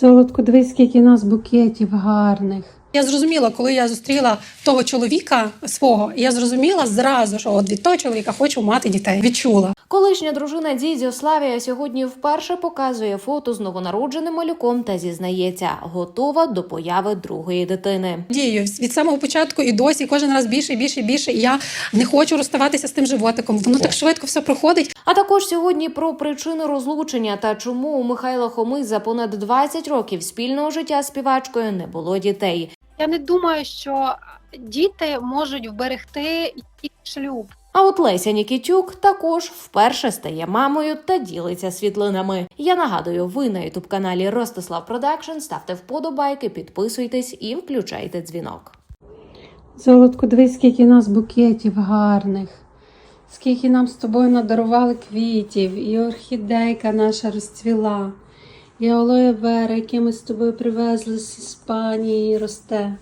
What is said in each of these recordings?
Золотко, дивись, скільки нас букетів гарних. Я зрозуміла, коли я зустріла того чоловіка свого, я зрозуміла зразу, що от від того чоловіка хочу мати дітей. Відчула. Колишня дружина Дідзьо Славія сьогодні вперше показує фото з новонародженим малюком та зізнається, готова до появи другої дитини. Дію від самого початку і досі кожен раз більше більше більше. І я не хочу розставатися з тим животиком. Воно так швидко все проходить. А також сьогодні про причину розлучення та чому у Михайла Хоми за понад 20 років спільного життя з співачкою не було дітей. Я не думаю, що діти можуть вберегти шлюб. А от Леся Нікітюк також вперше стає мамою та ділиться світлинами. Я нагадую, ви на ютуб каналі Ростислав Продакшн ставте вподобайки, підписуйтесь і включайте дзвінок. Золотко, дивись, скільки нас букетів гарних. Скільки нам з тобою надарували квітів, і орхідейка наша розцвіла, і алоє вера, яке ми з тобою привезли з Іспанії, росте.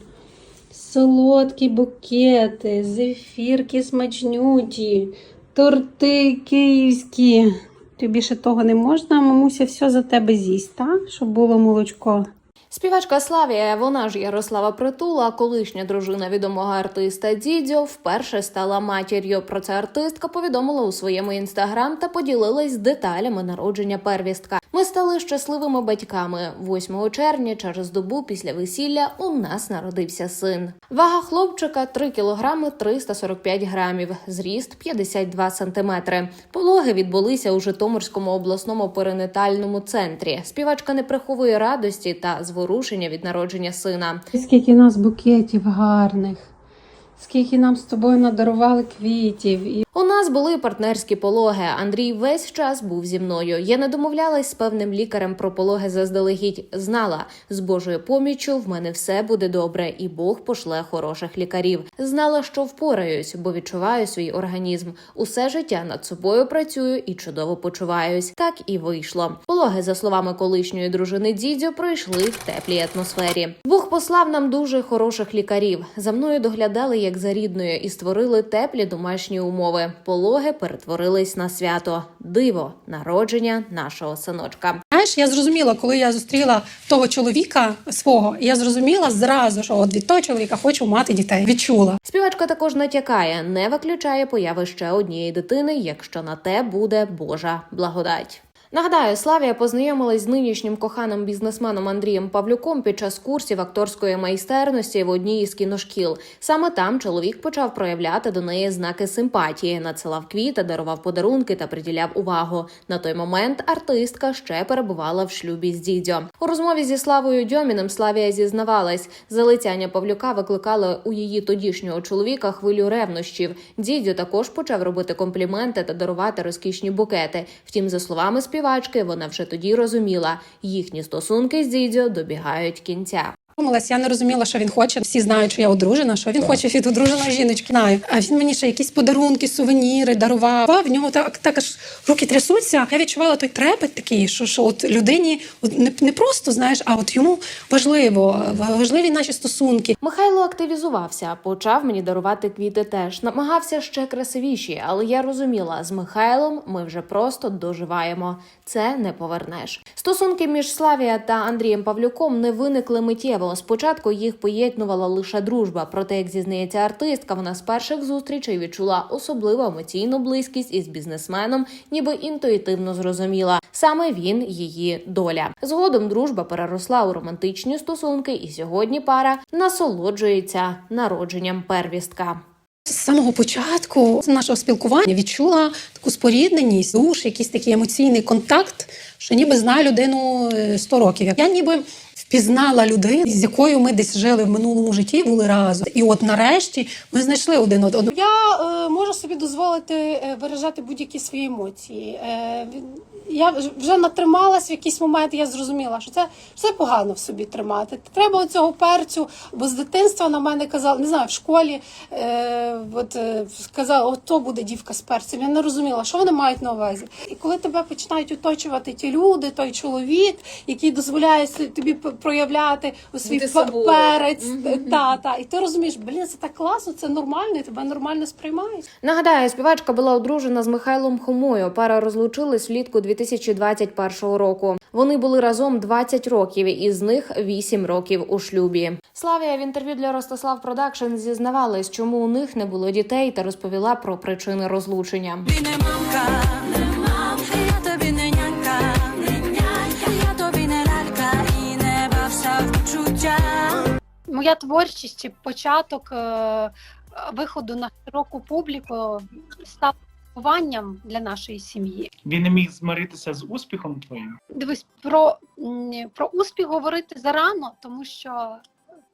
Солодкі букети, зефірки смачнюті, торти київські. Тобі ще того не можна, мамуся все за тебе з'їсть, так? Щоб було молочко. Співачка Славія, вона ж Ярослава Притула, колишня дружина відомого артиста Дідьо, вперше стала матір'ю. Про це артистка повідомила у своєму інстаграм та поділилась деталями народження первістка. Ми стали щасливими батьками. 8 червня, через добу після весілля, у нас народився син. Вага хлопчика 3 кілограми 345 грамів, зріст 52 сантиметри. Пологи відбулися у Житомирському обласному перинатальному центрі. Співачка не приховує радості та зворушення від народження сина. Скільки нас букетів гарних, скільки нам з тобою надарували квітів, У нас були партнерські пологи. Андрій весь час був зі мною. Я не домовлялась з певним лікарем про пологи заздалегідь. Знала з Божою поміччю в мене все буде добре, і Бог пошле хороших лікарів. Знала, що впораюсь, бо відчуваю свій організм. Усе життя над собою працюю і чудово почуваюсь. Так і вийшло. Пологи, за словами колишньої дружини Дідзьо, пройшли в теплій атмосфері. Бог послав нам дуже хороших лікарів. За мною доглядали як за рідною і створили теплі домашні умови. Пологи перетворились на свято. Диво народження нашого синочка. Знаєш, я зрозуміла, коли я зустріла того чоловіка свого, я зрозуміла зразу, що от від того чоловіка хочу мати дітей. Відчула. Співачка також натякає, не виключає появи ще однієї дитини, якщо на те буде Божа благодать. Нагадаю, Славія познайомилась з нинішнім коханим бізнесменом Андрієм Павлюком під час курсів акторської майстерності в одній із кіношкіл. Саме там чоловік почав проявляти до неї знаки симпатії, надсилав квіти, дарував подарунки та приділяв увагу. На той момент артистка ще перебувала в шлюбі з дідьо. У розмові зі Славою Дьоміним Славія зізнавалась, залицяння Павлюка викликали у її тодішнього чоловіка хвилю ревнощів. Дідьо також почав робити компліменти та дарувати розкішні букети. Втім, за словами співачки, вона вже тоді розуміла, їхні стосунки з Дідзьо добігають кінця. Думалась, я не розуміла, що він хоче. Всі знають, що я одружена, що він хоче від одруженої жіночки. Знаю. А він мені ще якісь подарунки, сувеніри дарував. А В нього так, так аж руки трясуться. Я відчувала той трепет такий, що, що от людині от не, не просто знаєш, а от йому важливо, важливі наші стосунки. Михайло активізувався, почав мені дарувати квіти теж. Намагався ще красивіші, але я розуміла, з Михайлом ми вже просто доживаємо. Це не повернеш. Стосунки між Славія та Андрієм Павлюком не виникли миттєво. Спочатку їх поєднувала лише дружба. Проте, як зізнається артистка, вона з перших зустрічей відчула особливу емоційну близькість із бізнесменом, ніби інтуїтивно зрозуміла. Саме він її доля. Згодом дружба переросла у романтичні стосунки, і сьогодні пара насолоджується народженням первістка. З самого початку нашого спілкування відчула таку спорідненість, душ, якийсь такий емоційний контакт, що ніби знаю людину е, 100 років. Я ніби впізнала людину, з якою ми десь жили в минулому житті, були разом. І от нарешті ми знайшли один одного. Я е, можу собі дозволити е, виражати будь-які свої емоції. Е, я вже- вже натрималась в якийсь момент, я зрозуміла, що це все погано в собі тримати. Треба цього перцю, бо з дитинства на мене казали, не знаю, в школі е, от, е, сказали, от то буде дівка з перцем. Я не розуміла, що вони мають на увазі. І коли тебе починають оточувати ті люди, той чоловік, який дозволяє тобі проявляти у свій Бути пе- собою. перець, та, та, і ти розумієш, блін, це так класно, це нормально, і тебе нормально сприймають. Нагадаю, співачка була одружена з Михайлом Хомою. Пара розлучилась влітку 2021 року. Вони були разом 20 років, із них 8 років у шлюбі. Славія в інтерв'ю для Ростислав Продакшн зізнавалась, чому у них не було дітей, та розповіла про причини розлучення. Не мамка, не мамка, я тобі не нянька, не нянька, я тобі не лялька і не бався в почуття. Моя творчість початок е, виходу на широку публіку став вихованням для нашої сім'ї. Він не міг змиритися з успіхом твоїм. Дивись, про, про успіх говорити зарано, тому що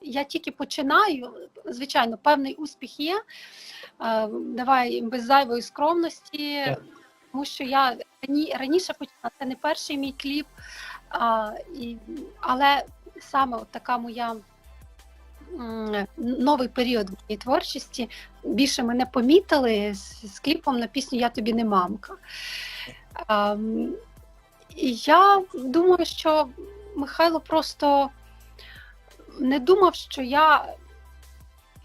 я тільки починаю. Звичайно, певний успіх є. Е, Давай без зайвої скромності, Так. тому що я рані- раніше починала, це не перший мій кліп, а, і, але саме от така моя. Новий період в моїй творчості більше мене помітили з, з кліпом на пісню Я тобі не мамка. Ем, і я думаю, що Михайло просто не думав, що я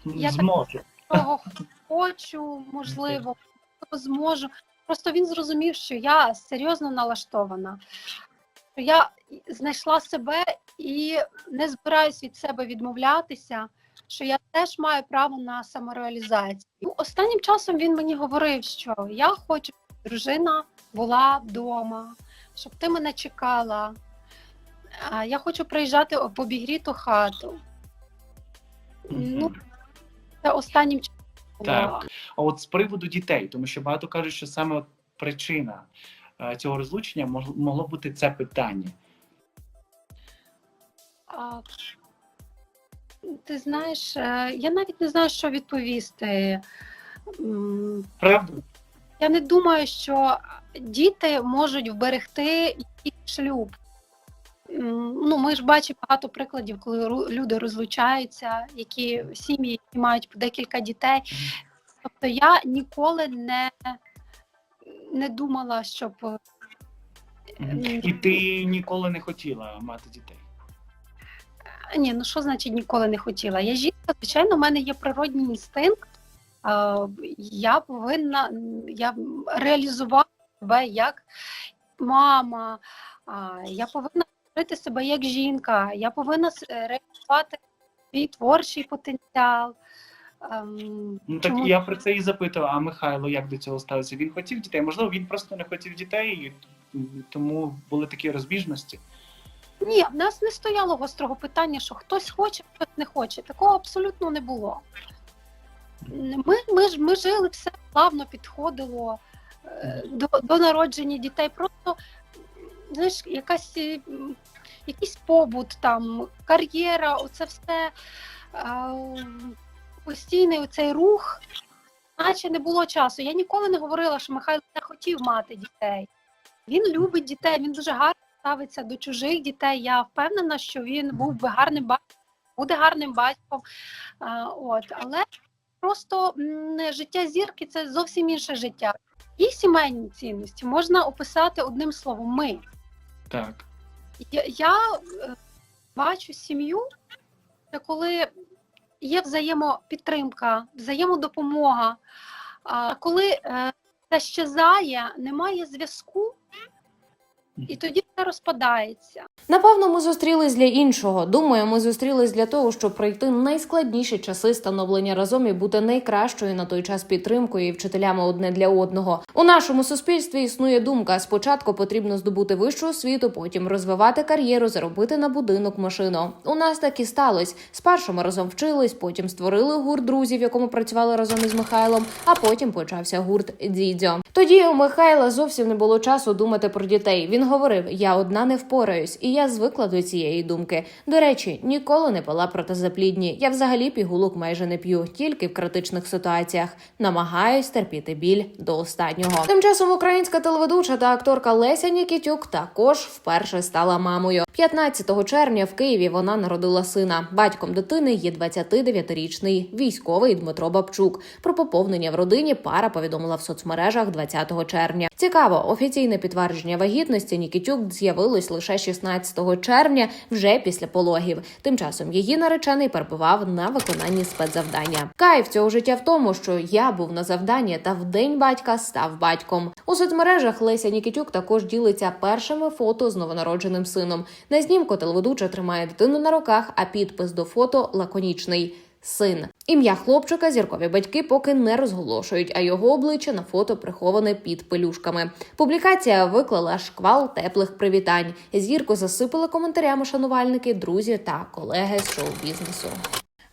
Я так- того хочу, можливо, зможу. Просто він зрозумів, що я серйозно налаштована, що я знайшла себе і не збираюсь від себе відмовлятися, що я теж маю право на самореалізацію. Ну, Останнім часом він мені говорив, що я хочу, щоб дружина була вдома, щоб ти мене чекала. Я хочу приїжджати в обігріту хату. Ну, це останнім часом. Так. А от з приводу дітей, тому що багато кажуть, що саме причина цього розлучення могло бути це питання. А, ти знаєш, е, я навіть не знаю, що відповісти. Правда? Я не думаю, що діти можуть вберегти шлюб. Ну, ми ж бачимо багато прикладів, коли люди розлучаються, які сім'ї які мають декілька дітей. Тобто я ніколи не, не думала, щоб І ти ніколи не хотіла мати дітей. Ні, ну що значить ніколи не хотіла? Я жінка, звичайно, в мене є природній інстинкт. Е, Я повинна я реалізувати себе як мама, я повинна створити себе як жінка, я повинна реалізувати свій творчий потенціал. Ем, Ну так чому- я про це і запитував, а Михайло як до цього ставиться? Він хотів дітей? Можливо, він просто не хотів дітей, і тому були такі розбіжності. Ні, в нас не стояло гострого питання, що хтось хоче, хтось не хоче. Такого абсолютно не було. Ми, ми, ж, ми жили, все плавно підходило е, до, до народження дітей. Просто знаєш, якась, е, якийсь побут, там, кар'єра, оце все е, постійний оцей рух, наче не було часу. Я ніколи не говорила, що Михайло не хотів мати дітей. Він любить дітей, він дуже гарно ставиться до чужих дітей. Я впевнена, що він був би гарним батьком, буде гарним батьком. А, от, але просто життя зірки це зовсім інше життя. І сімейні цінності можна описати одним словом ми. Так. Я, я е, бачу сім'ю, це коли є взаємопідтримка, взаємодопомога. Коли це щезає, немає зв'язку, і тоді все розпадається. Напевно, ми зустрілись для іншого. Думаю, ми зустрілись для того, щоб пройти найскладніші часи становлення разом і бути найкращою на той час підтримкою і вчителями одне для одного. У нашому суспільстві існує думка: спочатку потрібно здобути вищу освіту, потім розвивати кар'єру, заробити на будинок машину. У нас так і сталося. Спершу ми разом вчились, потім створили гурт друзів, в якому працювали разом із Михайлом. А потім почався гурт Дідьо. Тоді у Михайла зовсім не було часу думати про дітей. Він говорив: я одна не впораюсь, і я звикла до цієї думки. До речі, ніколи не пила протизаплідні. Я взагалі пігулок майже не п'ю, тільки в критичних ситуаціях. Намагаюсь терпіти біль до останнього. Тим часом українська телеведуча та акторка Леся Нікітюк також вперше стала мамою. 15 червня в Києві вона народила сина. Батьком дитини є 29-річний військовий Дмитро Бабчук. Про поповнення в родині пара повідомила в соцмережах 20 червня. Цікаво, офіційне підтвердження вагітності Нікітюк з'явилось лише 16 червня, вже після пологів. Тим часом її наречений перебував на виконанні спецзавдання. Кайф цього життя в тому, що я був на завданні та в день батька став батьком. У соцмережах Леся Нікітюк також ділиться першими фото з новонародженим сином. На знімку телеведуча тримає дитину на руках, а підпис до фото лаконічний. Син ім'я хлопчика зіркові батьки поки не розголошують, а його обличчя на фото приховане під пелюшками. Публікація виклала шквал теплих привітань. Зірку засипали коментарями шанувальники, друзі та колеги з шоу-бізнесу.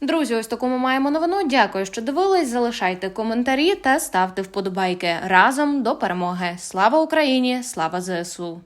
Друзі, ось таку ми маємо новину. Дякую, що дивились. Залишайте коментарі та ставте вподобайки разом до перемоги. Слава Україні! Слава ЗСУ!